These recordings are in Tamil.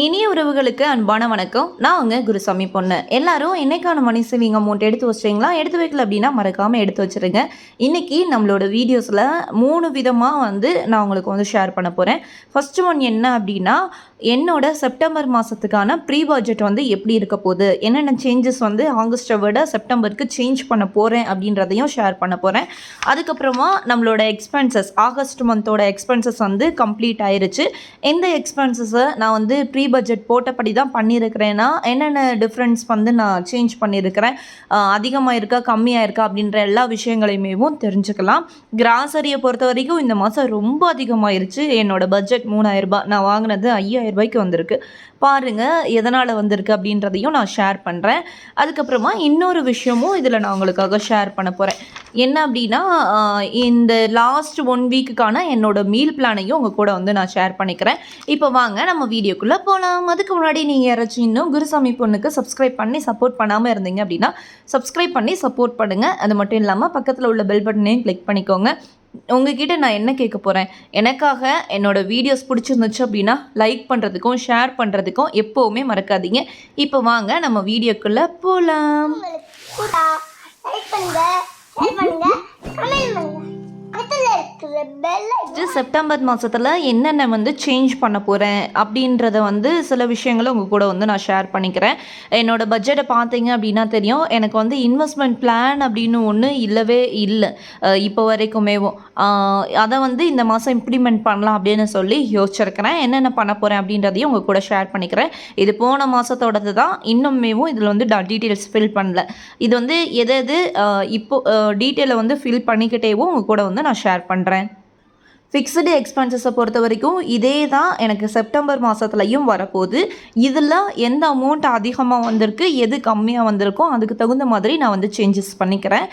இனிய உறவுகளுக்கு அன்பான வணக்கம். நான் அவங்க குருசாமி பொண்ணு. எல்லாரும் என்னைக்கான மணி சேவிங் அமௌண்ட் எடுத்து வச்சிட்டீங்களா? எடுத்து வைக்கல அப்படின்னா மறக்காமல் எடுத்து வச்சிருங்க. இன்னைக்கு நம்மளோட வீடியோஸில் மூணு விதமாக வந்து நான் உங்களுக்கு வந்து ஷேர் பண்ண போகிறேன் ஃபஸ்ட்டு ஒன் என்ன அப்படின்னா என்னோட செப்டம்பர் மாதத்துக்கான ப்ரீ பட்ஜெட் வந்து எப்படி இருக்க போகுது? என்னென்ன சேஞ்சஸ் வந்து ஆகஸ்ட்டை விட செப்டம்பருக்கு சேஞ்ச் பண்ண போகிறேன் அப்படின்றதையும் ஷேர் பண்ண போகிறேன் அதுக்கப்புறமா நம்மளோட எக்ஸ்பென்சஸ் ஆகஸ்ட் மந்தோட எக்ஸ்பென்சஸ் வந்து கம்ப்ளீட் ஆயிருச்சு. எந்த எக்ஸ்பென்சஸை நான் வந்து ப்ரீ பட்ஜெட் போட்டபடி தான் பண்ணியிருக்கிறேன்னா என்னென்ன டிஃப்ரென்ஸ் வந்து நான் சேஞ்ச் பண்ணியிருக்கிறேன் அதிகமாக இருக்கா கம்மியாக இருக்கா அப்படின்ற எல்லா விஷயங்களையுமேவும் தெரிஞ்சுக்கலாம். கிராசரியை பொறுத்த வரைக்கும் இந்த மாதம் ரொம்ப அதிகமாயிருச்சு. என்னோட பட்ஜெட் மூணாயிரம் ரூபாய். நான் வாங்கினது ஐயாயிரம் ரூபாய்க்கு வந்திருக்கு. பாருங்கள் எதனால் வந்திருக்கு அப்படின்றதையும் நான் ஷேர் பண்ணுறேன் அதுக்கப்புறமா இன்னொரு விஷயமும் இதில் நான் உங்களுக்காக ஷேர் பண்ண போகிறேன் என்ன அப்படின்னா இந்த லாஸ்ட் ஒன் வீக்குக்கான என்னோட மீல் பிளானையும் உங்கள் கூட வந்து நான் ஷேர் பண்ணிக்கிறேன். இப்போ வாங்க நம்ம வீடியோக்குள்ளே போகலாம் அதுக்கு முன்னாடி நீங்கள் யாராச்சும் இன்னும் குருசாமி பொண்ணுக்கு சப்ஸ்கிரைப் பண்ணி சப்போர்ட் பண்ணாமல் இருந்தீங்க அப்படின்னா சப்ஸ்கிரைப் பண்ணி சப்போர்ட் பண்ணுங்கள் அது மட்டும் இல்லாமல் பக்கத்தில் உள்ள பெல் பட்டனையும் கிளிக் பண்ணிக்கோங்க. உங்ககிட்ட நான் என்ன கேட்க போகிறேன் எனக்காக என்னோடய வீடியோஸ் பிடிச்சிருந்துச்சு அப்படின்னா லைக் பண்ணுறதுக்கும் ஷேர் பண்ணுறதுக்கும் எப்போவுமே மறக்காதீங்க. இப்போ வாங்க நம்ம வீடியோக்குள்ளே போகலாம் லைக் பண்ணுங்க ஷேர் பண்ணுங்க கமெண்ட் பண்ணுங்க. செப்டம்பர் மாதத்தில் என்னென்ன வந்து சேஞ்ச் பண்ண போகிறேன் அப்படின்றத வந்து சில விஷயங்களை உங்கள் கூட வந்து நான் ஷேர் பண்ணிக்கிறேன். என்னோட பட்ஜெட்டை பார்த்தீங்க அப்படின்னா தெரியும். எனக்கு வந்து இன்வெஸ்ட்மெண்ட் பிளான் அப்படின்னு ஒன்று இல்லவே இல்லை. இப்போ வரைக்குமேவும் அதை வந்து இந்த மாதம் இம்ப்ளிமெண்ட் பண்ணலாம் அப்படின்னு சொல்லி யோசிச்சிருக்கிறேன். என்னென்ன பண்ண போகிறேன் அப்படின்றதையும் உங்கள் கூட ஷேர் பண்ணிக்கிறேன். இது போன மாதத்தோடது தான். இன்னுமேவும் இதில் வந்து நான் டீட்டெயில்ஸ் ஃபில் பண்ணல. இது வந்து எது எது இப்போ டீட்டெயிலை வந்து ஃபில் பண்ணிக்கிட்டேவும் உங்கள் கூட வந்து நான் ஷேர் பண்ணுறேன் ഫ്രണ്ട് ஃபிக்ஸ்டு எக்ஸ்பென்சஸை பொறுத்த வரைக்கும் இதே தான் எனக்கு செப்டம்பர் மாதத்துலையும் வரப்போகுது. இதில் எந்த அமௌண்ட் அதிகமாக வந்திருக்கு எது கம்மியாக வந்திருக்கோ அதுக்கு தகுந்த மாதிரி நான் வந்து சேஞ்சஸ் பண்ணிக்கிறேன்.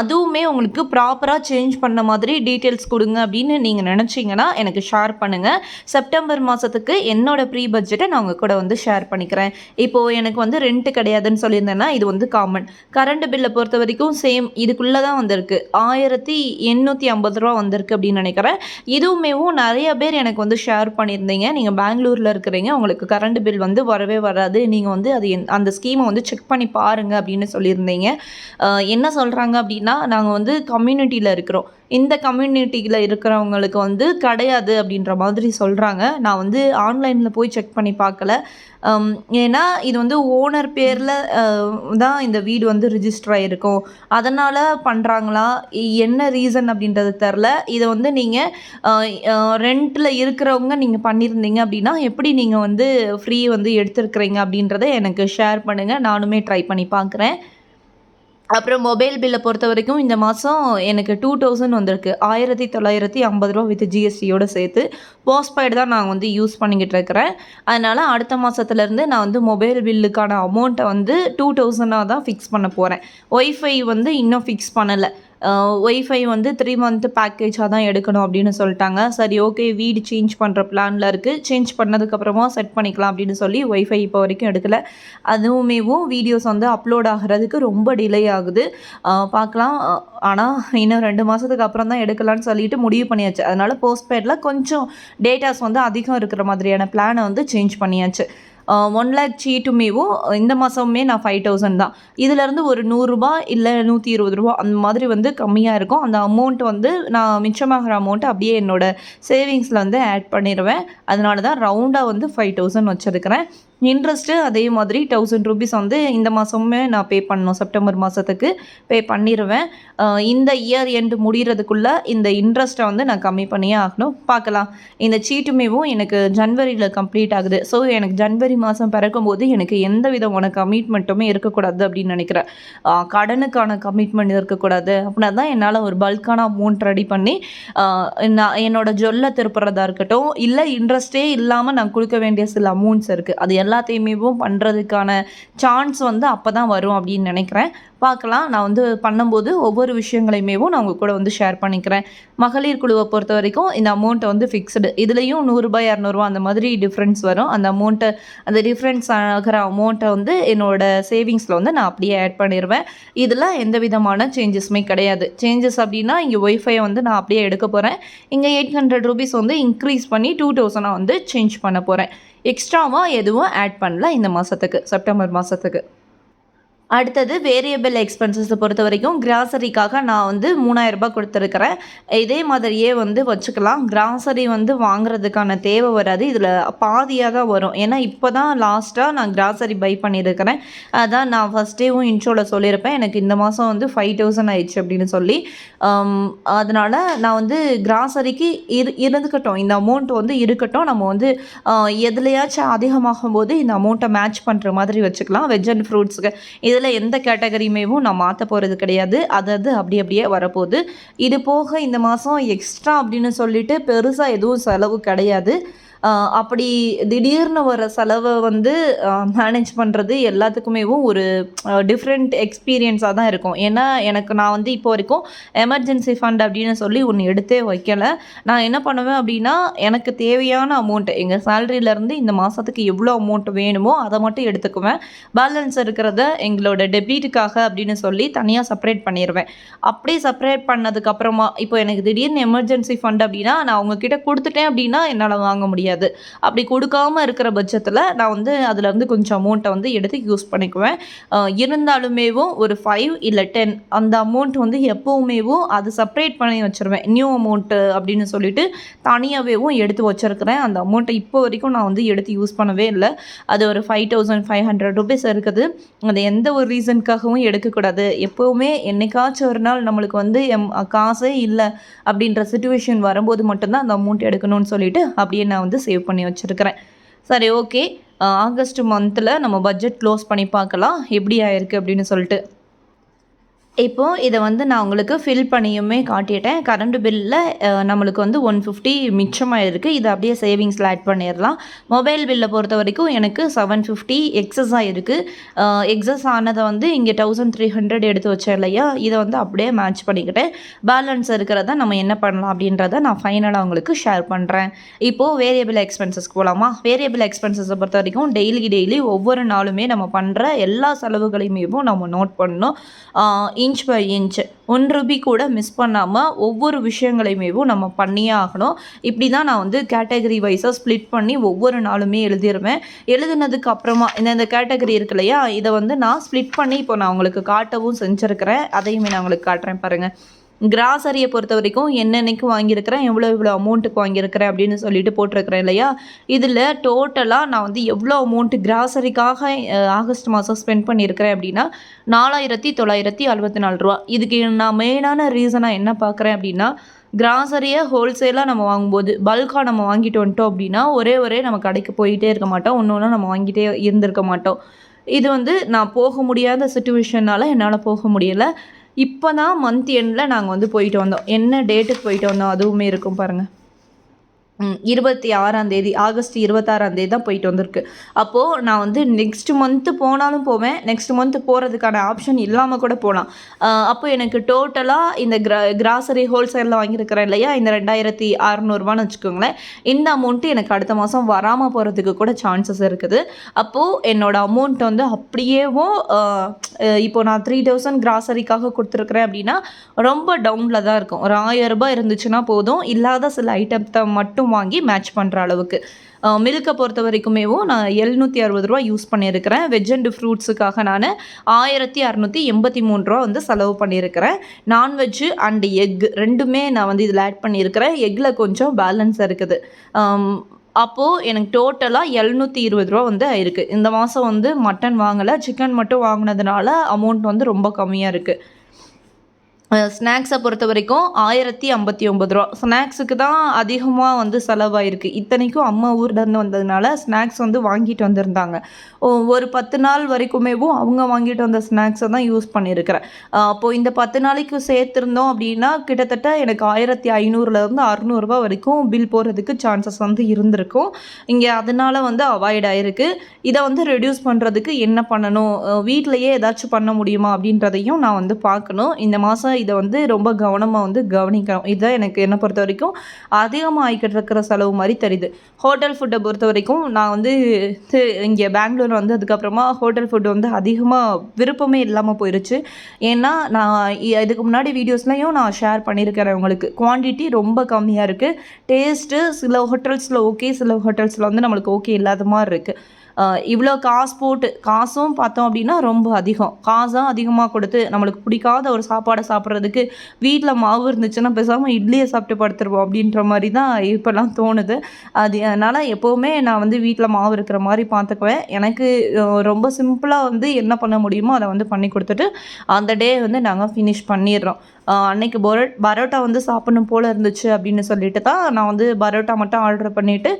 அதுவுமே உங்களுக்கு ப்ராப்பராக சேஞ்ச் பண்ண மாதிரி டீட்டெயில்ஸ் கொடுங்க அப்படின்னு நீங்கள் நினச்சிங்கன்னா எனக்கு ஷேர் பண்ணுங்கள் செப்டம்பர் மாதத்துக்கு என்னோட ப்ரீ பட்ஜெட்டை நான் உங்கள் கூட வந்து ஷேர் பண்ணிக்கிறேன். இப்போது எனக்கு வந்து ரெண்ட்டு கிடையாதுன்னு சொல்லியிருந்தேன்னா இது வந்து காமன் கரண்ட் பில்லை பொறுத்த வரைக்கும் சேம் இதுக்குள்ளே தான் வந்திருக்கு. ஆயிரத்தி எண்ணூற்றி ஐம்பது ரூபா வந்திருக்கு அப்படின்னு நினைக்கிறேன். இதுவுமேவும் நிறைய பேர் எனக்கு வந்து ஷேர் பண்ணியிருந்தீங்க. நீங்கள் பெங்களூரில் இருக்கிறீங்க. உங்களுக்கு கரண்ட் பில் வந்து வரவே வராது. நீங்கள் வந்து அது அந்த ஸ்கீமை வந்து செக் பண்ணி பாருங்க அப்படின்னு சொல்லியிருந்தீங்க. என்ன சொல்கிறாங்க அப்படின்னா நாங்கள் வந்து கம்யூனிட்டியில் இருக்கிறோம். இந்த கம்யூனிட்டியில் இருக்கிறவங்களுக்கு வந்து கிடையாது அப்படின்ற மாதிரி சொல்கிறாங்க நான் வந்து ஆன்லைனில் போய் செக் பண்ணி பார்க்கல. ஏன்னா இது வந்து ஓனர் பேரில் தான் இந்த வீடு வந்து ரிஜிஸ்டர் ஆகிருக்கும் அதனால் பண்ணுறாங்களா என்ன ரீசன் அப்படின்றது தெரில இதை வந்து நீங்கள் ரெண்ட்டில் இருக்கிறவங்க நீங்கள் பண்ணியிருந்தீங்க அப்படின்னா எப்படி நீங்கள் வந்து ஃப்ரீ வந்து எடுத்துருக்குறீங்க அப்படின்றத எனக்கு ஷேர் பண்ணுங்கள் நானுமே ட்ரை பண்ணி பார்க்குறேன். அப்புறம் மொபைல் பில்லை பொறுத்த வரைக்கும் இந்த மாதம் எனக்கு டூ தௌசண்ட் வந்திருக்கு. ஆயிரத்தி தொள்ளாயிரத்தி ஐம்பது ரூபா வித் ஜிஎஸ்டியோடு சேர்த்து போஸ்ட்பெய்டு தான் நான் வந்து யூஸ் பண்ணிக்கிட்டு இருக்கிறேன். அதனால் அடுத்த மாதத்துலேருந்து நான் வந்து மொபைல் பில்லுக்கான அமௌண்ட்டை வந்து டூ தௌசண்டாக தான் ஃபிக்ஸ் பண்ண போகிறேன் ஒய்ஃபை வந்து இன்னும் ஃபிக்ஸ் பண்ணலை. ஒய்ஃபை வந்து த்ரீ மந்த் பேக்கேஜாக தான் எடுக்கணும் அப்படின்னு சொல்லிட்டாங்க. சரி ஓகே வீடு சேஞ்ச் பண்ணுற பிளானில் இருக்குது சேஞ்ச் பண்ணதுக்கப்புறமா செட் பண்ணிக்கலாம் அப்படின்னு சொல்லி ஒய்ஃபை இப்போ வரைக்கும் எடுக்கலை. அதுவுமேவும் வீடியோஸ் வந்து அப்லோட் ஆகிறதுக்கு ரொம்ப டிலே ஆகுது. பார்க்கலாம். ஆனால் இன்னும் ரெண்டு மாதத்துக்கு அப்புறம் தான் எடுக்கலாம்னு சொல்லிட்டு முடிவு பண்ணியாச்சு. அதனால் போஸ்ட்பெய்டில் கொஞ்சம் டேட்டாஸ் வந்து அதிகம் இருக்கிற மாதிரியான பிளானை வந்து சேஞ்ச் பண்ணியாச்சு. ஒன் லேக் சீட்டுமேவும் இந்த மாதமுமே நான் ஃபைவ் தௌசண்ட் தான். இதுலேருந்து ஒரு நூறுரூபா இல்லை நூற்றி இருபது ரூபா அந்த மாதிரி வந்து கம்மியாக இருக்கும். அந்த அமௌண்ட் வந்து நான் மிச்சமாகிற அமௌண்ட்டை அப்படியே என்னோட சேவிங்ஸில் வந்து ஆட் பண்ணிடுவேன் அதனால தான் ரவுண்டாக வந்து ஃபைவ் தௌசண்ட் வச்சுருக்கிறேன். இன்ட்ரெஸ்ட்டு அதே மாதிரி தௌசண்ட் ருபீஸ் வந்து இந்த மாதமே நான் பே பண்ணணும். செப்டம்பர் மாதத்துக்கு பே பண்ணிடுவேன் இந்த இயர் எண்டு முடிகிறதுக்குள்ளே இந்த இன்ட்ரெஸ்ட்டை வந்து நான் கம்மி பண்ணியே ஆகணும். பார்க்கலாம். இந்த சீட்டுமேவும் எனக்கு ஜன்வரியில் கம்ப்ளீட் ஆகுது. ஸோ எனக்கு ஜன்வரி மாதம் பிறக்கும்போது எனக்கு எந்த விதமான கமிட்மெண்ட்டுமே இருக்கக்கூடாது அப்படின்னு நினைக்கிறேன். கடனுக்கான கமிட்மெண்ட் இருக்கக்கூடாது. அப்படின்னா தான் என்னால் ஒரு பல்கான அமௌண்ட் ரெடி பண்ணி நான் என்னோட ஜொல்லை திருப்புறதா இருக்கட்டும் இல்லை இன்ட்ரெஸ்ட்டே இல்லாமல் நான் கொடுக்க வேண்டிய சில அமௌண்ட்ஸ் இருக்குது அது எல்லாத்தையுமே பண்ணுறதுக்கான சான்ஸ் வந்து அப்போ தான் வரும் அப்படின்னு நினைக்கிறேன். பார்க்கலாம். நான் வந்து பண்ணும்போது ஒவ்வொரு விஷயங்களையுமேவும் நான் உங்கள் கூட வந்து ஷேர் பண்ணிக்கிறேன். மகளிர் குழுவை பொறுத்த வரைக்கும் இந்த அமௌண்ட்டை வந்து ஃபிக்ஸ்டு இதுலேயும் நூறுரூபா இரநூறுவா அந்த மாதிரி டிஃப்ரென்ஸ் வரும். அந்த அமௌண்ட்டை அந்த டிஃப்ரென்ஸ் ஆகிற அமௌண்ட்டை வந்து என்னோட சேவிங்ஸில் வந்து நான் அப்படியே ஆட் பண்ணிடுவேன் இதில் எந்த விதமான சேஞ்சஸுமே கிடையாது. சேஞ்சஸ் அப்படின்னா இங்கே ஒய்ஃபை வந்து நான் அப்படியே எடுக்க போகிறேன் இங்கே எயிட் ஹண்ட்ரட் ருபீஸ் வந்து இன்க்ரீஸ் பண்ணி டூ தௌசண்டாக வந்து சேஞ்ச் பண்ண போகிறேன் எக்ஸ்ட்ராவாக எதுவும் ஆட் பண்ணல இந்த மாதத்துக்கு செப்டம்பர் மாதத்துக்கு அடுத்தது வேரியபிள் எக்ஸ்பென்சஸை பொறுத்த வரைக்கும் கிராசரிக்காக நான் வந்து மூணாயிரம் ரூபாய் கொடுத்துருக்குறேன். இதே மாதிரியே வந்து வச்சுக்கலாம். கிராசரி வந்து வாங்குறதுக்கான தேவை வராது. இதில் பாதியாக தான் வரும். ஏன்னா இப்போ தான் லாஸ்ட்டாக நான் கிராசரி பை பண்ணியிருக்கிறேன். அதான் நான் ஃபஸ்ட்டேவும் இன்ட்ரோவில் சொல்லியிருப்பேன். எனக்கு இந்த மாதம் வந்து ஃபைவ் தௌசண்ட் ஆயிடுச்சு அப்படின்னு சொல்லி. அதனால் நான் வந்து கிராசரிக்கு இரு இருந்துக்கட்டும். இந்த அமௌண்ட் வந்து இருக்கட்டும். நம்ம வந்து எதுலையாச்சும் அதிகமாகும் போது இந்த அமௌண்ட்டை மேட்ச் பண்ணுற மாதிரி வச்சுக்கலாம். வெஜ் அண்ட் ஃப்ரூட்ஸுக்கு இதில் எந்த கேட்டகரியுமேவும் நான் மாற்ற போகிறது கிடையாது. அது அது அப்படி அப்படியே வரப்போகுது. இது போக இந்த மாதம் எக்ஸ்ட்ரா அப்படின்னு சொல்லிட்டு பெருசாக எதுவும் செலவு கிடையாது. அப்படி திடீர்னு வர செலவை வந்து மேனேஜ் பண்ணுறது எல்லாத்துக்குமேவும் ஒரு டிஃப்ரெண்ட் எக்ஸ்பீரியன்ஸாக தான் இருக்கும். ஏன்னா எனக்கு நான் வந்து இப்போ வரைக்கும் எமர்ஜென்சி ஃபண்ட் அப்படின்னு சொல்லி ஒன்று எடுத்தே வைக்கலை. நான் என்ன பண்ணுவேன் அப்படின்னா எனக்கு தேவையான அமௌண்ட் எங்கள் சேலரியிலேருந்து இந்த மாதத்துக்கு எவ்வளோ அமௌண்ட் வேணுமோ அதை மட்டும் எடுத்துக்குவேன். பேலன்ஸ் இருக்கிறத எங்களோட டெபிட்டுக்காக அப்படின்னு சொல்லி தனியாக செப்பரேட் பண்ணிடுவேன் அப்படியே செப்பரேட் பண்ணதுக்கப்புறமா இப்போ எனக்கு திடீர்னு எமர்ஜென்சி ஃபண்ட் அப்படின்னா நான் அவங்கக்கிட்ட கொடுத்துட்டேன் அப்படின்னா என்னால் வாங்க முடியாது. அப்படி கொடுக்காம இருக்கிற பட்சத்தில் நான் வந்து அதுலேருந்து கொஞ்சம் அமௌண்ட்டை வந்து எடுத்து யூஸ் பண்ணிக்குவேன். இருந்தாலுமேவும் ஒரு ஃபைவ் இல்லை டென் அந்த அமௌண்ட் வந்து எப்போவுமேவும் அது செப்பரேட் பண்ணி வச்சுருவேன். நியூ அமௌண்ட்டு அப்படின்னு சொல்லிட்டு தனியாகவேவும் எடுத்து வச்சுருக்கிறேன். அந்த அமௌண்ட்டை இப்போ வரைக்கும் நான் வந்து எடுத்து யூஸ் பண்ணவே இல்லை. அது ஒரு five thousand five hundred rupees இருக்குது. அது எந்த ஒரு ரீசனுக்காகவும் எடுக்கக்கூடாது. எப்போவுமே என்னைக்காச்சும் ஒரு நாள் நம்மளுக்கு வந்து எம் காசே இல்லை அப்படின்ற சுச்சுவேஷன் வரும்போது மட்டும்தான் அந்த அமௌண்ட் எடுக்கணும்னு சொல்லிட்டு அப்படியே நான் வந்து சேவ் பண்ணி வச்சுருக்கிறேன். சரி ஓகே ஆகஸ்ட் மந்தில் நம்ம பட்ஜெட் க்ளோஸ் பண்ணி பார்க்கலாம். எப்படி ஆயிருக்கு அப்படின்னு சொல்லிட்டு. இப்போது இதை வந்து நான் உங்களுக்கு ஃபில் பண்ணியுமே காட்டிட்டேன். கரண்ட் பில்லில் நம்மளுக்கு வந்து ஒன் ஃபிஃப்டி மிச்சமாக இருக்குது இதை அப்படியே சேவிங்ஸில் ஆட் பண்ணிடலாம். மொபைல் பில்லை பொறுத்த வரைக்கும் எனக்கு செவன் ஃபிஃப்டி எக்ஸஸாக இருக்குது எக்ஸஸ் ஆனதை வந்து இங்கே தௌசண்ட் த்ரீ ஹண்ட்ரட் எடுத்து வச்சேன் இல்லையா? இதை வந்து அப்படியே மேட்ச் பண்ணிக்கிட்டேன். பேலன்ஸ் இருக்கிறத நம்ம என்ன பண்ணலாம் அப்படின்றத நான் ஃபைனலாக உங்களுக்கு ஷேர் பண்ணுறேன் இப்போது வேரியபிள் எக்ஸ்பென்சஸ்க்கு போகலாமா வேரியபிள் எக்ஸ்பென்சஸை பொறுத்த வரைக்கும் டெய்லி டெய்லி ஒவ்வொரு நாளுமே நம்ம பண்ணுற எல்லா செலவுகளையுமே நம்ம நோட் பண்ணணும். Inch by inch one rupee கூட மிஸ் பண்ணாமல் ஒவ்வொரு விஷயங்களையுமேவும் நம்ம பண்ணியே ஆகணும். இப்படி தான் நான் வந்து கேட்டகரி வைஸாக ஸ்ப்ளிட் பண்ணி ஒவ்வொரு நாளுமே எழுதிடுவேன் எழுதுனதுக்கு அப்புறமா இந்த இந்த கேட்டகரி இருக்கு இல்லையா? இதை வந்து நான் ஸ்ப்ளிட் பண்ணி இப்போ நான் உங்களுக்கு காட்டவும் செஞ்சுருக்கிறேன். அதையுமே நான் உங்களுக்கு காட்டுறேன் பாருங்கள் கிராசரியை பொறுத்த வரைக்கும் என்னென்னைக்கு வாங்கியிருக்கிறேன் எவ்வளோ இவ்வளோ அமௌண்ட்டுக்கு வாங்கியிருக்கிறேன் அப்படின்னு சொல்லிட்டு போட்டிருக்கிறேன் இல்லையா? இதில் டோட்டலாக நான் வந்து எவ்வளோ அமௌண்ட்டு கிராசரிக்காக ஆகஸ்ட் மாதம் ஸ்பெண்ட் பண்ணியிருக்கிறேன் அப்படின்னா நாலாயிரத்தி தொள்ளாயிரத்தி அறுபத்தி நாலு ரூபா. இதுக்கு நான் மெயினான ரீசனாக என்ன பார்க்குறேன் அப்படின்னா கிராசரியை ஹோல்சேலாக நம்ம வாங்கும்போது பல்காக நம்ம வாங்கிட்டு வந்துட்டோம் அப்படின்னா ஒரே ஒரே நம்ம கடைக்கு போயிட்டே இருக்க மாட்டோம். ஒன்று ஒன்றா நம்ம வாங்கிட்டே இருந்திருக்க மாட்டோம். இது வந்து நான் போக முடியாத சுச்சுவேஷனால் என்னால் போக முடியலை. இப்போ தான் மந்த் எண்டில் நாங்கள் வந்து போயிட்டு வந்தோம். என்ன டேட்டுக்கு போயிட்டு வந்தோம் அதுவுமே இருக்கும் பாருங்கள் இருபத்தி ஆறாம் தேதி ஆகஸ்ட் இருபத்தாறாம் தேதி தான் போயிட்டு வந்திருக்கு. அப்போது நான் வந்து நெக்ஸ்ட் மந்த்து போனாலும் போவேன். நெக்ஸ்ட் மந்த்து போகிறதுக்கான ஆப்ஷன் இல்லாமல் கூட போகலாம் அப்போ எனக்கு டோட்டலாக இந்த கிரா கிராசரி ஹோல்சேலில் வாங்கியிருக்கிறேன் இல்லையா? இந்த ரெண்டாயிரத்தி அறநூறுபான்னு வச்சுக்கோங்களேன். இந்த அமௌண்ட்டு எனக்கு அடுத்த மாதம் வராமல் போகிறதுக்கு கூட சான்சஸ் இருக்குது. அப்போது என்னோடய அமௌண்ட் வந்து அப்படியேவும் இப்போ நான் த்ரீ தௌசண்ட் கிராசரிக்காக கொடுத்துருக்குறேன் அப்படின்னா ரொம்ப டவுனில் தான் இருக்கும். ஒரு ஆயிரம் ரூபாய் இருந்துச்சுன்னா போதும். இல்லாத சில ஐட்டத்தை மட்டும் வாங்கி மேட்ச் பண்ணுற அளவுக்கு. மில்கை பொறுத்த வரைக்குமேவும் நான் எழுநூற்றி அறுபது ரூபா யூஸ் பண்ணியிருக்கிறேன். வெஜ் அண்டு ஃப்ரூட்ஸுக்காக நான் ஆயிரத்தி அறநூற்றி எண்பத்தி மூணு ரூபா வந்து செலவு பண்ணியிருக்கிறேன். நான்வெஜ்ஜு அண்டு எக் ரெண்டுமே நான் வந்து இதில் ஆட் பண்ணியிருக்கிறேன். எக்கில் கொஞ்சம் பேலன்ஸ் இருக்குது. அப்போது எனக்கு டோட்டலாக எழுநூற்றி இருபது ரூபா வந்து இருக்குது இந்த மாதம் வந்து மட்டன் வாங்கலை. சிக்கன் மட்டும் வாங்கினதுனால அமௌண்ட் வந்து ரொம்ப கம்மியாக இருக்குது ஸ்நாக்ஸை பொறுத்த வரைக்கும் ஆயிரத்தி ஐம்பத்தி ஒம்பது ரூபா. ஸ்நாக்ஸுக்கு தான் அதிகமாக வந்து செலவாயிருக்கு. இத்தனைக்கும் அம்மா ஊர்லேருந்து வந்ததுனால ஸ்நாக்ஸ் வந்து வாங்கிட்டு வந்திருந்தாங்க. ஒரு பத்து நாள் வரைக்குமேவும் அவங்க வாங்கிட்டு வந்த ஸ்நாக்ஸை தான் யூஸ் பண்ணியிருக்கிறேன். அப்போது இந்த பத்து நாளைக்கு சேர்த்துருந்தோம் அப்படின்னா கிட்டத்தட்ட எனக்கு ஆயிரத்தி ஐநூறுலேருந்து அறநூறுபா வரைக்கும் பில் போகிறதுக்கு சான்சஸ் வந்து இருந்திருக்கும். இங்கே அதனால வந்து அவாய்ட் ஆயிருக்கு. இதை வந்து ரெடியூஸ் பண்ணுறதுக்கு என்ன பண்ணணும்? வீட்டிலையே ஏதாச்சும் பண்ண முடியுமா அப்படின்றதையும் நான் வந்து பார்க்கணும். இந்த மாதம் இதை வந்து ரொம்ப கவனமாக வந்து கவனிக்கணும். இதுதான் எனக்கு என்னை பொறுத்த வரைக்கும் அதிகமாக ஆகிக்கிட்டு இருக்கிற செலவு மாதிரி தெரியுது. ஹோட்டல் ஃபுட்டை பொறுத்த வரைக்கும் நான் வந்து இங்கே பெங்களூர் வந்ததுக்கப்புறமா ஹோட்டல் ஃபுட்டு வந்து அதிகமாக விருப்பமே இல்லாமல் போயிருச்சு. ஏன்னா நான் இதுக்கு முன்னாடி வீடியோஸ்லையும் நான் ஷேர் பண்ணியிருக்கிறேன் உங்களுக்கு. குவான்டிட்டி ரொம்ப கம்மியாக இருக்குது டேஸ்ட்டு சில ஹோட்டல்ஸில் ஓகே சில ஹோட்டல்ஸில் வந்து நம்மளுக்கு ஓகே இல்லாத மாதிரி இருக்குது இவ்வளோ காசு போட்டு காசும் பார்த்தோம் அப்படின்னா ரொம்ப அதிகம். காசும் அதிகமாக கொடுத்து நம்மளுக்கு பிடிக்காத ஒரு சாப்பாடை சாப்பிட்றதுக்கு வீட்டில் மாவு இருந்துச்சுன்னா பேசாமல் இட்லியை சாப்பிட்டு படுத்துருவோம் அப்படின்ற மாதிரி தான் இப்போல்லாம் தோணுது. அது அதனால் எப்போவுமே நான் வந்து வீட்டில் மாவு இருக்கிற மாதிரி பார்த்துக்குவேன். எனக்கு ரொம்ப சிம்பிளாக வந்து என்ன பண்ண முடியுமோ அதை வந்து பண்ணி கொடுத்துட்டு அந்த டே வந்து நாங்கள் ஃபினிஷ் பண்ணிடுறோம். அன்னைக்கு பரோட் பரோட்டா வந்து சாப்பிடணும் போல் இருந்துச்சு அப்படின்னு சொல்லிட்டு தான் நான் வந்து பரோட்டா மட்டும் ஆர்டர் பண்ணிவிட்டு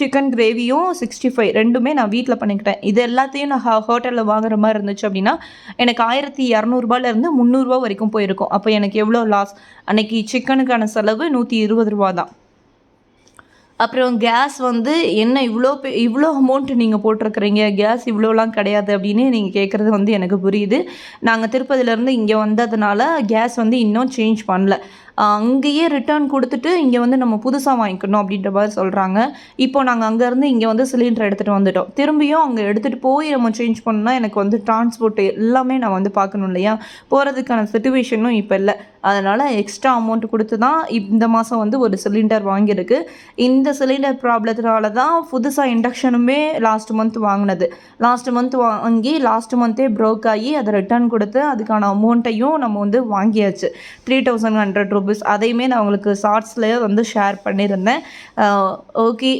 சிக்கன் கிரேவியும் சிக்ஸ்டி ஃபைவ் ரெண்டுமே நான் வீட்டில் பண்ணிக்கிட்டேன். இது எல்லாத்தையும் நான் ஹோட்டலில் வாங்குற மாதிரி இருந்துச்சு அப்படின்னா எனக்கு ஆயிரத்தி இரநூறுபாலேருந்து முந்நூறுரூவா வரைக்கும் போயிருக்கும். அப்போ எனக்கு எவ்வளோ லாஸ் அன்னைக்கு சிக்கனுக்கான செலவு நூற்றி இருபது ரூபா தான் அப்புறம் கேஸ் வந்து என்ன இவ்வளோ பே இவ்வளோ அமௌண்ட் நீங்கள் போட்டிருக்கிறீங்க? கேஸ் இவ்வளோலாம் கிடையாது அப்படின்னு நீங்கள் கேட்குறது வந்து எனக்கு புரியுது. நாங்கள் திருப்பதிலேருந்து இங்கே வந்ததுனால கேஸ் வந்து இன்னும் சேஞ்ச் பண்ணல. அங்கேயே ரிட்டர்ன் கொடுத்துட்டு இங்கே வந்து நம்ம புதுசாக வாங்கிக்கணும் அப்படின்ற மாதிரி சொல்கிறாங்க இப்போ நாங்கள் அங்கேருந்து இங்கே வந்து சிலிண்டர் எடுத்துகிட்டு வந்துட்டோம். திரும்பியும் அங்கே எடுத்துகிட்டு போய் நம்ம சேஞ்ச் பண்ணால் எனக்கு வந்து டிரான்ஸ்போர்ட் எல்லாமே நான் வந்து பார்க்கணும் இல்லையா? போகிறதுக்கான சுச்சுவேஷனும் இப்போ இல்லை. அதனால் எக்ஸ்ட்ரா அமௌண்ட் கொடுத்து தான் இந்த மாதம் வந்து ஒரு சிலிண்டர் வாங்கியிருக்கு. இந்த சிலிண்டர் ப்ராப்ளத்தினால தான் புதுசாக இண்டக்ஷனுமே லாஸ்ட் மந்த் வாங்கினது. லாஸ்ட் மந்த் வாங்கி லாஸ்ட் மந்த்தே ப்ரோக் ஆகி அதை ரிட்டர்ன் கொடுத்து அதுக்கான அமௌண்ட்டையும் நம்ம வந்து வாங்கியாச்சு. த்ரீ தௌசண்ட் ஹண்ட்ரட் ருபீஸ் அதையுமே நான் உங்களுக்கு ஷார்ட்ஸ்லேயே வந்து ஷேர் பண்ணியிருந்தேன். ஓகே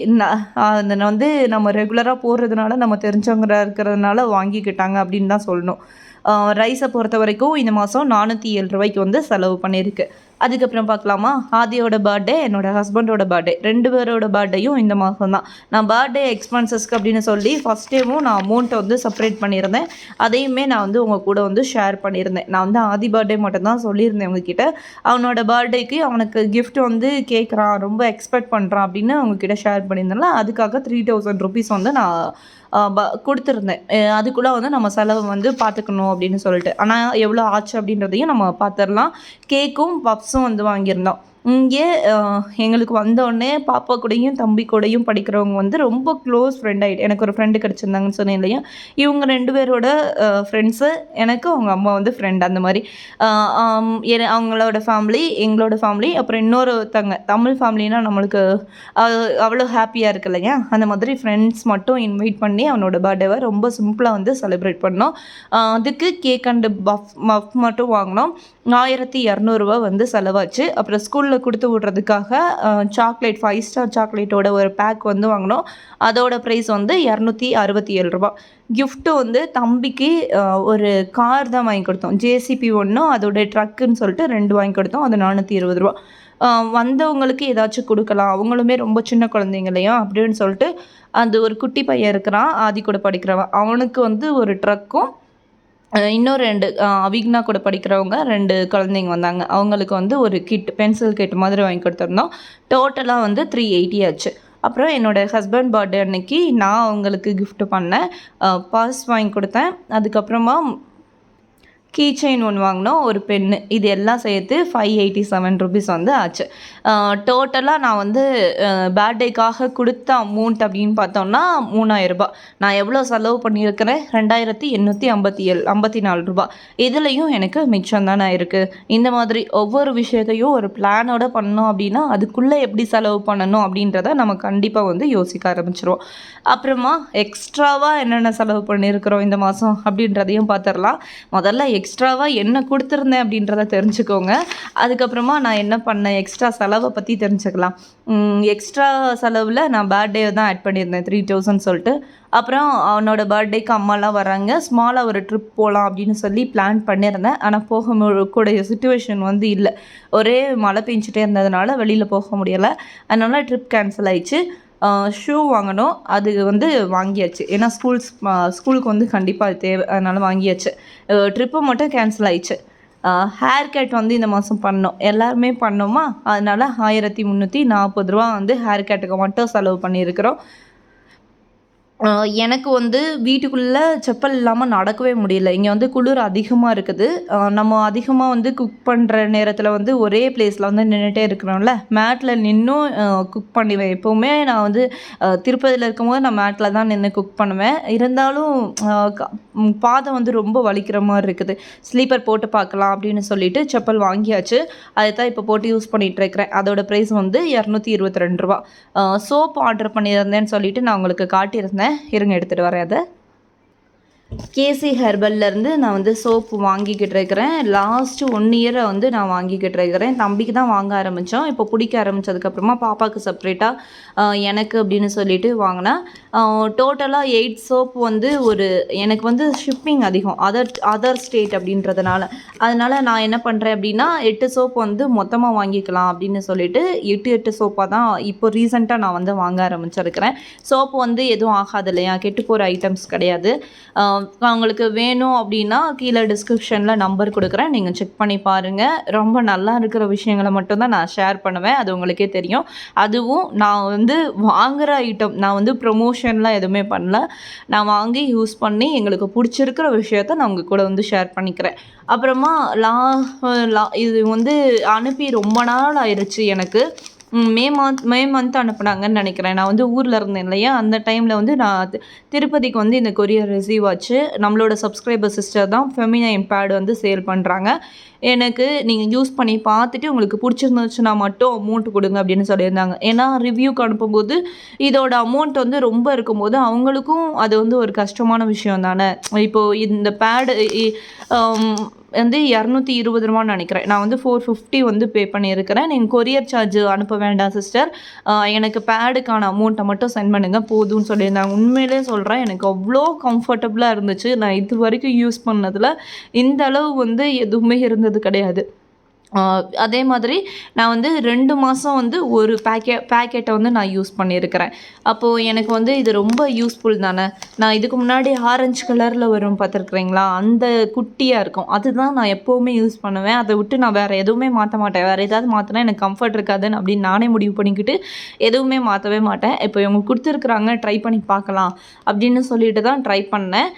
அந்த வந்து நம்ம ரெகுலராக போடுறதுனால நம்ம தெரிஞ்சவங்க இருக்கிறதுனால வாங்கிக்கிட்டாங்க அப்படின்னு தான் சொல்லணும். ரைஸை பொறுத்த வரைக்கும் இந்த மாதம் நானூற்றி ஏழு ரூபாய்க்கு வந்து செலவு பண்ணியிருக்கு. அதுக்கப்புறம் பார்க்கலாமா? ஆதியோட பர்த்டே என்னோட ஹஸ்பண்டோட பர்த்டே ரெண்டு பேரோட பர்த்டேயும் இந்த மாதம் தான். நான் பர்த்டே எக்ஸ்பென்சஸ்க்கு அப்படின்னு சொல்லி ஃபஸ்ட்டேவும் நான் அமௌண்ட்டை வந்து செப்பரேட் பண்ணியிருந்தேன். அதையுமே நான் வந்து உங்கள் கூட வந்து ஷேர் பண்ணியிருந்தேன். நான் வந்து ஆதி பர்த்டே மட்டும்தான் சொல்லியிருந்தேன் உங்ககிட்ட. அவனோட பர்த்டேக்கு அவனுக்கு கிஃப்ட் வந்து கேட்குறான் ரொம்ப எக்ஸ்பெக்ட் பண்ணுறான் அப்படின்னு உங்ககிட்ட ஷேர் பண்ணியிருந்தேன்ல அதுக்காக த்ரீ தௌசண்ட் ருபீஸ் வந்து நான் கொடுத்துருந்தேன். அதுக்குள்ளே வந்து நம்ம செலவு வந்து பார்த்துக்கணும் அப்படின்னு சொல்லிட்டு. ஆனால் எவ்வளோ ஆச்சு அப்படின்றதையும் நம்ம பார்த்துடலாம் கேக்கும் பப்ஸும் வந்து வாங்கியிருந்தோம். இங்கே எங்களுக்கு வந்தோடனே பாப்பா கூடயும் தம்பி கூடயும் படிக்கிறவங்க வந்து ரொம்ப க்ளோஸ் ஃப்ரெண்ட் ஆகிட்டு எனக்கு ஒரு ஃப்ரெண்டு கிடச்சிருந்தாங்கன்னு சொன்னேன் இல்லையா? இவங்க ரெண்டு பேரோட ஃப்ரெண்ட்ஸு எனக்கு அவங்க அம்மா வந்து ஃப்ரெண்ட் அந்த மாதிரி. அவங்களோட ஃபேமிலி எங்களோட ஃபேமிலி அப்புறம் இன்னொருத்தங்க தமிழ் ஃபேமிலினா நம்மளுக்கு அவ்வளோ ஹாப்பியாக இருக்கு இல்லையா? அந்த மாதிரி ஃப்ரெண்ட்ஸ் மட்டும் இன்வைட் பண்ணி அவனோட பர்த்டேவை ரொம்ப சிம்பிளாக வந்து செலிப்ரேட் பண்ணோம். அதுக்கு கேக் அண்டு பஃப் மஃப் மட்டும் வாங்கினோம். ஆயிரத்தி இரநூறுவா வந்து செலவாச்சு. அப்புறம் ஸ்கூலில் கொடுத்து விட்றதுக்காக சாக்லேட் ஃபைவ் ஸ்டார் சாக்லேட்டோட ஒரு பேக் வந்து வாங்கினோம். அதோட ப்ரைஸ் வந்து இரநூத்தி அறுபத்தி ஏழு ரூபா. கிஃப்ட்டு வந்து தம்பிக்கு ஒரு கார் தான் வாங்கி கொடுத்தோம். ஜேசிபி ஒன்றும் அதோட ட்ரக்குன்னு சொல்லிட்டு ரெண்டு வாங்கி கொடுத்தோம். அது நானூற்றி இருபது ரூபா. வந்தவங்களுக்கு ஏதாச்சும் கொடுக்கலாம். அவங்களுமே ரொம்ப சின்ன குழந்தைங்க இல்லையா? அப்படின்னு சொல்லிட்டு அந்த ஒரு குட்டி பையன் இருக்கிறான் ஆதி கூட படிக்கிறவன். அவனுக்கு வந்து ஒரு ட்ரக்கும் இன்னும் ரெண்டு அவிக்னா கூட படிக்கிறவங்க ரெண்டு குழந்தைங்க வந்தாங்க. அவங்களுக்கு வந்து ஒரு கிட் பென்சில் கிட் மாதிரி வாங்கி கொடுத்துருந்தோம். டோட்டலாக வந்து த்ரீ எயிட்டி ஆச்சு. அப்புறம் என்னோடய ஹஸ்பண்ட் பர்த்டே அன்னைக்கு நான் அவங்களுக்கு கிஃப்ட் பண்ணேன். பர்ஸ் வாங்கி கொடுத்தேன். அதுக்கப்புறமா கீ செயின் ஒன்று வாங்கினோம் ஒரு பென்னு. இது எல்லாம் சேர்த்து ஃபைவ் எயிட்டி செவன் ருபீஸ் வந்து ஆச்சு. டோட்டலாக நான் வந்து பேர்த்டேக்காக கொடுத்த அமௌண்ட் அப்படின்னு பார்த்தோம்னா மூணாயிரரூபா நான் எவ்வளோ செலவு பண்ணியிருக்கிறேன்? ரெண்டாயிரத்தி எண்ணூற்றி ஐம்பத்தி ஏழு ஐம்பத்தி நாலு ரூபா இதுலேயும் எனக்கு மிச்சம் தானே இருக்குது இந்த மாதிரி ஒவ்வொரு விஷயத்தையும் ஒரு பிளானோட பண்ணோம் அப்படின்னா அதுக்குள்ளே எப்படி செலவு பண்ணணும் அப்படின்றத நம்ம கண்டிப்பாக வந்து யோசிக்க ஆரம்பிச்சிருவோம். அப்புறமா எக்ஸ்ட்ராவாக என்னென்ன செலவு பண்ணியிருக்கிறோம் இந்த மாதம் அப்படின்றதையும் பார்த்துடலாம். முதல்ல எக்ஸ்ட்ராவாக என்ன கொடுத்துருந்தேன் அப்படின்றத தெரிஞ்சுக்கோங்க. அதுக்கப்புறமா நான் என்ன பண்ணேன்? எக்ஸ்ட்ரா செலவை பற்றி தெரிஞ்சுக்கலாம். எக்ஸ்ட்ரா செலவில் நான் பர்த்டே தான் ஆட் பண்ணியிருந்தேன். த்ரீ தௌசண்ட் சொல்லிட்டு. அப்புறம் அவனோட பர்த்டேக்கு அம்மாலாம் வராங்க. ஸ்மாலாக ஒரு ட்ரிப் போகலாம் அப்படின்னு சொல்லி பிளான் பண்ணியிருந்தேன். ஆனால் போக மு- கூடிய சுச்சுவேஷன் வந்து இல்லை. ஒரே மழை பெஞ்சிட்டே இருந்ததுனால வெளியில் போக முடியலை. அதனால ட்ரிப் கேன்சல் ஆயிடுச்சு. ஷூ வாங்கணும். அது வந்து வாங்கியாச்சு. ஏன்னா ஸ்கூல்ஸ் ஸ்கூலுக்கு வந்து கண்டிப்பாக அது தேவை. அதனால் வாங்கியாச்சு. ட்ரிப்பு மட்டும் கேன்சல் ஆயிடுச்சு. ஹேர் கட் வந்து இந்த மாதம் பண்ணோம். எல்லாருமே பண்ணோமா? அதனால் ஆயிரத்தி முந்நூற்றி நாற்பது ரூபா வந்து ஹேர் கட்டுக்கு மட்டும் செலவு பண்ணியிருக்கிறோம். எனக்கு வந்து வீட்டுக்குள்ளே செப்பல் இல்லாமல் நடக்கவே முடியல. இங்கே வந்து குளிர் அதிகமாக இருக்குது. நம்ம அதிகமாக வந்து குக் பண்ணுற நேரத்தில் வந்து ஒரே பிளேஸில் வந்து நின்றுட்டே இருக்கிறோம்ல மேட்டில் நின்றும் குக் பண்ணுவேன் எப்போவுமே நான் வந்து திருப்பதியில் இருக்கும்போது நான் மேட்டில் தான் நின்று குக் பண்ணுவேன். இருந்தாலும் க- பாதம் வந்து ரொம்ப வலிக்கிற மாதிரி இருக்குது. ஸ்லீப்பர் போட்டு பார்க்கலாம் அப்படின்னு சொல்லிட்டு செப்பல் வாங்கியாச்சு. அதை தான் இப்போ போட்டு யூஸ் பண்ணிகிட்டு இருக்கிறேன். அதோட ப்ரைஸ் வந்து இரநூத்தி இருபத்தி ரெண்டு ரூபா. சோப் ஆர்டர் பண்ணியிருந்தேன்னு சொல்லிட்டு நான் உங்களுக்கு காட்டியிருந்தேன். இருங்க எடுத்துகிட்டு வரேன் அதை. கேசி ஹெர்பல்லேருந்து நான் வந்து சோப்பு வாங்கிக்கிட்டு இருக்கிறேன். லாஸ்ட்டு ஒன் இயரை வந்து நான் வாங்கிக்கிட்டு இருக்கிறேன். தம்பிக்கு தான் வாங்க ஆரம்பித்தோம் இப்போ பிடிக்க ஆரம்பித்ததுக்கப்புறமா பாப்பாவுக்கு செப்ரேட்டாக எனக்கு அப்படின்னு சொல்லிட்டு வாங்கினேன் டோட்டலாக எயிட் சோப் வந்து ஒரு எனக்கு வந்து ஷிப்பிங் அதிகம். அதர் அதர் ஸ்டேட் அப்படின்றதுனால. அதனால் நான் என்ன பண்ணுறேன் அப்படின்னா எட்டு சோப் வந்து மொத்தமாக வாங்கிக்கலாம் அப்படின்னு சொல்லிட்டு எட்டு எட்டு சோப்பாக தான் இப்போ ரீசெண்டாக நான் வந்து வாங்க ஆரம்பிச்சிருக்கிறேன். சோப்பு வந்து எதுவும் ஆகாது இல்லையா? கெட்டு போகிற ஐட்டம்ஸ் கிடையாது அவங்களுக்கு வேணும் அப்படின்னா கீழே டிஸ்கிரிப்ஷனில் நம்பர் கொடுக்குறேன். நீங்கள் செக் பண்ணி பாருங்கள் ரொம்ப நல்லா இருக்கிற விஷயங்களை மட்டும்தான் நான் ஷேர் பண்ணுவேன். அது உங்களுக்கே தெரியும். அதுவும் நான் வந்து வாங்குகிற ஐட்டம் நான் வந்து ப்ரொமோஷன்லாம் எதுவுமே பண்ணல. நான் வாங்கி யூஸ் பண்ணி எங்களுக்கு பிடிச்சிருக்கிற விஷயத்த நான் உங்கள் கூட வந்து ஷேர் பண்ணிக்கிறேன். அப்புறமா லா லா இது வந்து அனுப்பி ரொம்ப நாள் ஆயிடுச்சு எனக்கு. மே மந்த் மே மந்த் அனுப்புனாங்கன்னு நினைக்கிறேன். நான் வந்து ஊரில் இருந்தேன் இல்லையா? அந்த டைமில் வந்து நான் திருப்பதிக்கு வந்து இந்த கொரியர் ரிசீவ் ஆச்சு. நம்மளோட சப்ஸ்கிரைபர் சிஸ்டர் தான் ஃபெமினைன் பேட் வந்து சேல் பண்ணுறாங்க எனக்கு நீங்கள் யூஸ் பண்ணி பார்த்துட்டு உங்களுக்கு பிடிச்சிருந்துச்சுன்னா மட்டும் அமௌண்ட் கொடுங்க அப்படின்னு சொல்லியிருந்தாங்க. ஏன்னா ரிவ்யூக்கு அனுப்பும்போது இதோட அமௌண்ட் வந்து ரொம்ப இருக்கும்போது அவங்களுக்கும் அது வந்து ஒரு கஷ்டமான விஷயம் தானே. இப்போது இந்த பேடு வந்து இரநூத்தி இருபது ரூபான்னு நினைக்கிறேன். நான் வந்து ஃபோர் ஃபிஃப்டி வந்து பே பண்ணியிருக்கிறேன். நீங்கள் கொரியர் சார்ஜ் அனுப்ப வேண்டாம் சிஸ்டர் எனக்கு பேடுக்கான அமௌண்ட்டை மட்டும் சென்ட் பண்ணுங்கள் போதும்னு சொல்லியிருந்தாங்க உண்மையிலே சொல்கிறேன் எனக்கு அவ்வளோ கம்ஃபர்டபுளாக இருந்துச்சு. நான் இது வரைக்கும் யூஸ் பண்ணதில் இந்த அளவு வந்து எதுவுமே இருந்தது கிடையாது. அதே மாதிரி நான் வந்து ரெண்டு மாதம் வந்து ஒரு பேக்கெ பேக்கெட்டை வந்து நான் யூஸ் பண்ணியிருக்கிறேன். அப்போது எனக்கு வந்து இது ரொம்ப யூஸ்ஃபுல் தானே? நான் இதுக்கு முன்னாடி ஆரஞ்சு கலரில் வரும் பார்த்துருக்குறீங்களா? அந்த குட்டியாக இருக்கும். அதுதான் நான் எப்போவுமே யூஸ் பண்ணுவேன். அதை விட்டு நான் வேறு எதுவுமே மாற்ற மாட்டேன். வேறு ஏதாவது மாற்றினா எனக்கு கம்ஃபர்ட் இருக்காதுன்னு அப்படின்னு நானே முடிவு பண்ணிக்கிட்டு எதுவுமே மாற்றவே மாட்டேன். இப்போ இவங்க கொடுத்துருக்குறாங்க ட்ரை பண்ணி பார்க்கலாம் அப்படின்னு சொல்லிட்டு தான் ட்ரை பண்ணேன்.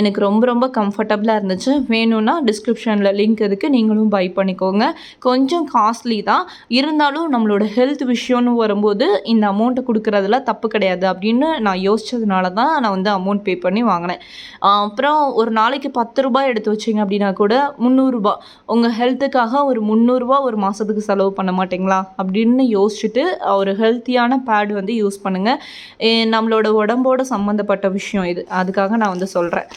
எனக்கு ரொம்ப ரொம்ப கம்ஃபர்டபுளாக இருந்துச்சு. வேணும்னா டிஸ்கிரிப்ஷனில் லிங்க் இருக்குது நீங்களும் பை பண்ணிக்கோங்க. கொஞ்சம் காஸ்ட்லி தான். இருந்தாலும் நம்மளோட ஹெல்த் விஷயம்னு வரும்போது இந்த அமௌண்ட்டை கொடுக்குறதுல தப்பு கிடையாது அப்படின்னு நான் யோசிச்சதுனால தான் நான் வந்து அமௌண்ட் பே பண்ணி வாங்கினேன். அப்புறம் ஒரு நாளைக்கு பத்து ரூபாய் எடுத்து வச்சிங்க அப்படின்னா கூட முந்நூறுரூபா உங்கள் ஹெல்த்துக்காக ஒரு முந்நூறுரூவா ஒரு மாதத்துக்கு செலவு பண்ண மாட்டிங்களா? அப்படின்னு யோசிச்சுட்டு ஒரு ஹெல்த்தியான பேடு வந்து யூஸ் பண்ணுங்கள் நம்மளோட உடம்போட சம்மந்தப்பட்ட விஷயம் இது. அதுக்காக நான் வந்து சொல்கிறேன்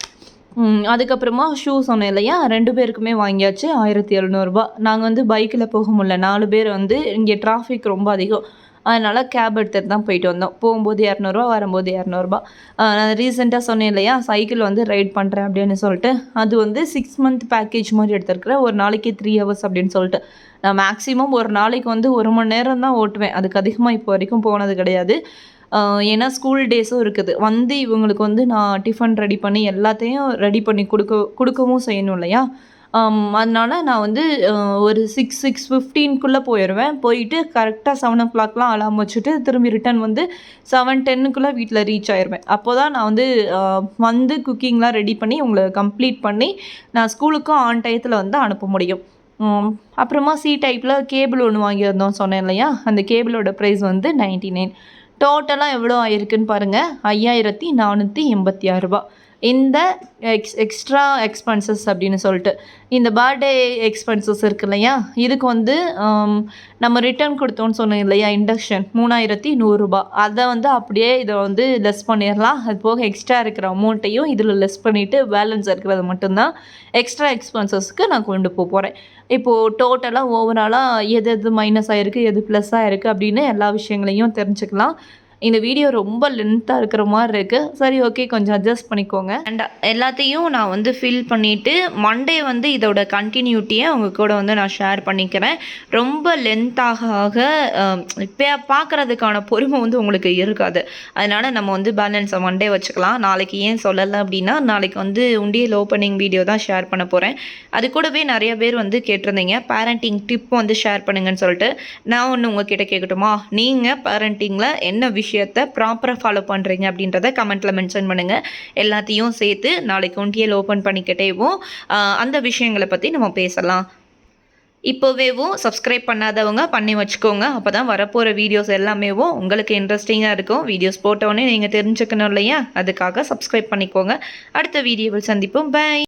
அதுக்கப்புறமா ஷூ சொன்னேன் இல்லையா? ரெண்டு பேருக்குமே வாங்கியாச்சு ஆயிரத்தி எழுநூறுபா. நாங்கள் வந்து பைக்கில் போக முடியல. நாலு பேர் வந்து இங்கே டிராஃபிக் ரொம்ப அதிகம். அதனால் கேப் எடுத்துகிட்டு தான் போயிட்டு வந்தோம். போகும்போது இரநூறுவா வரும்போது இரநூறுபா. நான் ரீசெண்டாக சொன்னேன் இல்லையா? சைக்கிள் வந்து ரைட் பண்ணுறேன் அப்படின்னு சொல்லிட்டு. அது வந்து சிக்ஸ் மந்த் பேக்கேஜ் மாதிரி எடுத்துருக்குறேன். ஒரு நாளைக்கு த்ரீ ஹவர்ஸ் அப்படின்னு சொல்லிட்டு. நான் மேக்ஸிமம் ஒரு நாளைக்கு வந்து ஒரு மணி நேரம் தான் ஓட்டுவேன். அதுக்கு அதிகமாக இப்போ வரைக்கும் போனது கிடையாது. ஏன்னா ஸ்கூல் டேஸும் இருக்குது. வந்து இவங்களுக்கு வந்து நான் டிஃபன் ரெடி பண்ணி எல்லாத்தையும் ரெடி பண்ணி கொடுக்க கொடுக்கவும் செய்யணும் இல்லையா? அதனால் நான் வந்து ஒரு சிக்ஸ் சிக்ஸ் ஃபிஃப்டீன்குள்ளே போயிடுவேன் போயிட்டு கரெக்டாக செவன் ஓ கிளாக்லாம் அலாம் வச்சுட்டு திரும்பி ரிட்டர்ன் வந்து செவன் டென்னுக்குள்ளே வீட்டில் ரீச் ஆயிடுவேன் அப்போ தான் நான் வந்து வந்து குக்கிங்லாம் ரெடி பண்ணி உங்களை கம்ப்ளீட் பண்ணி நான் ஸ்கூலுக்கும் ஆன் டயத்தில் வந்து அனுப்ப முடியும். அப்புறமா சி டைப்பில் கேபிள் ஒன்று வாங்கியிருந்தோம் சொன்னேன் இல்லையா? அந்த கேபிளோட ப்ரைஸ் வந்து நைன்ட்டி நைன் டோட்டலாக எவ்வளோ ஆயிருக்குன்னு பாருங்கள் ஐயாயிரத்தி நானூற்றி எண்பத்தி ஆறுரூபா இந்த எக்ஸ் எக்ஸ்ட்ரா எக்ஸ்பென்சஸ் அப்படின்னு சொல்லிட்டு இந்த பர்த்டே எக்ஸ்பென்சஸ் இருக்கு இல்லையா? இதுக்கு வந்து um, நம்ம ரிட்டர்ன் கொடுத்தோன்னு சொன்னோம் இல்லையா? இண்டக்ஷன் மூணாயிரத்தி நூறுரூபா அதை வந்து அப்படியே இதை வந்து லெஸ் பண்ணிடலாம். அது போக எக்ஸ்ட்ரா இருக்கிற அமௌண்ட்டையும் இதில் லெஸ் பண்ணிவிட்டு பேலன்ஸ் இருக்கிறது மட்டும்தான். எக்ஸ்ட்ரா எக்ஸ்பென்சஸ்க்கு நான் கொண்டு போக போகிறேன் இப்போது டோட்டலாக ஓவராலாக எது எது மைனஸ் ஆகிருக்கு எது ப்ளஸ் ஆகிருக்கு அப்படின்னு எல்லா விஷயங்களையும் தெரிஞ்சுக்கலாம். இந்த வீடியோ ரொம்ப லென்த்தாக இருக்கிற மாதிரி இருக்குது சரி ஓகே கொஞ்சம் அட்ஜஸ்ட் பண்ணிக்கோங்க. அண்ட் எல்லாத்தையும் நான் வந்து ஃபில் பண்ணிவிட்டு மண்டே வந்து இதோட கண்டினியூட்டியை உங்கள் கூட வந்து நான் ஷேர் பண்ணிக்கிறேன். ரொம்ப லென்த்தாக ஆக இப்போ பார்க்குறதுக்கான பொறுமை வந்து உங்களுக்கு இருக்காது. அதனால் நம்ம வந்து பேலன்ஸை மண்டே வச்சுக்கலாம். நாளைக்கு ஏன் சொல்லலை அப்படின்னா நாளைக்கு வந்து உண்டியல் ஓப்பனிங் வீடியோ தான் ஷேர் பண்ண போகிறேன் அது கூடவே நிறைய பேர் வந்து கேட்டிருந்தீங்க பேரண்டிங் டிப் வந்து ஷேர் பண்ணுங்கன்னு சொல்லிட்டு. நான் ஒன்று உங்ககிட்ட கேட்கட்டுமா? நீங்கள் பேரண்டிங்கில் என்ன விஷயம் விஷயத்த ப்ராப்பராக ஃபாலோ பண்ணுறீங்க அப்படின்றத கமெண்ட்டில் மென்ஷன் பண்ணுங்கள் எல்லாத்தையும் சேர்த்து நாளைக்கு ஒன்றியல் ஓப்பன் பண்ணிக்கிட்டேவும் அந்த விஷயங்களை பற்றி நம்ம பேசலாம். இப்போவேவும் சப்ஸ்கிரைப் பண்ணாதவங்க பண்ணி வச்சுக்கோங்க. அப்போ தான் வரப்போகிற வீடியோஸ் எல்லாமேவும் உங்களுக்கு இன்ட்ரெஸ்டிங்காக இருக்கும். வீடியோஸ் போட்டோடனே நீங்கள் தெரிஞ்சுக்கணும் இல்லையா? அதுக்காக சப்ஸ்கிரைப் பண்ணிக்கோங்க. அடுத்த வீடியோவில் சந்திப்போம். பை